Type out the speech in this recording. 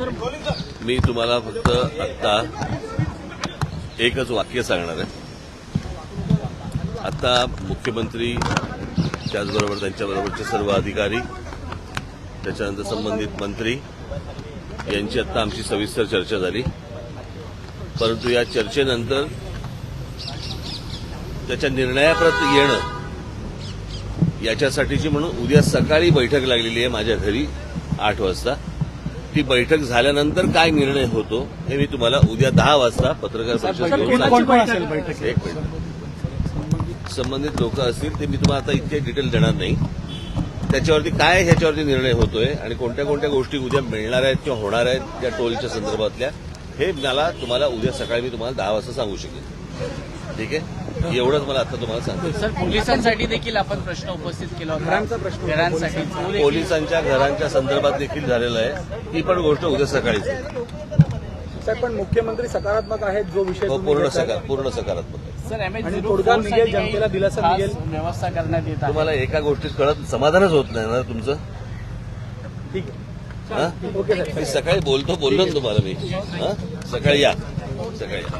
मी तुम्हाला फक्त आत्ता एकच वाक्य सांगणार आहे. आता मुख्यमंत्री त्याचबरोबर त्यांच्याबरोबरचे सर्व अधिकारी त्याच्यानंतर संबंधित मंत्री यांची आत्ता आमची सविस्तर चर्चा झाली. परंतु या चर्चेनंतर त्याच्या निर्णयाप्रत येणं याच्यासाठीची म्हणून उद्या सकाळी बैठक लागलेली आहे माझ्या घरी आठ वाजता. ती बैठक झाल्यानंतर काय निर्णय होतो हे मी तुम्हाला उद्या दहा वाजता पत्रकार परिषद घेऊन एक मिनिट. संबंधित लोक असतील ते मी तुम्हाला आता इतके डिटेल देणार नाही. त्याच्यावरती काय ह्याच्यावरती निर्णय होतोय आणि कोणत्या कोणत्या गोष्टी उद्या मिळणार आहेत किंवा होणार आहेत त्या टोलच्या संदर्भातल्या हे मला तुम्हाला उद्या सकाळी मी तुम्हाला दहा वाजता सांगू शकेन. ठीक आहे? एवढंच मला आता तुम्हाला सांगतो. सर पोलिसांसाठी देखील आपण प्रश्न उपस्थित केला होता. घरांचा प्रश्न घरांसाठी. पोलिसांच्या घरांच्या संदर्भात देखील झालेलं आहे. ही पण गोष्ट उद्या सकाळीच आहे. साहेब पण मुख्यमंत्री सकारात्मक आहेत जो विषय हो पूर्ण. सकाळ पूर्ण सकारात्मक सर आणि जनतेला दिलासा मिळेल. व्यवस्था करण्यात येत तुम्हाला एका गोष्टीत कळत समाधानच होत नाही ना तुमचं? ठीक आहे. मी सकाळी बोलतो बोललो तुम्हाला मी? सकाळी या. सकाळी या.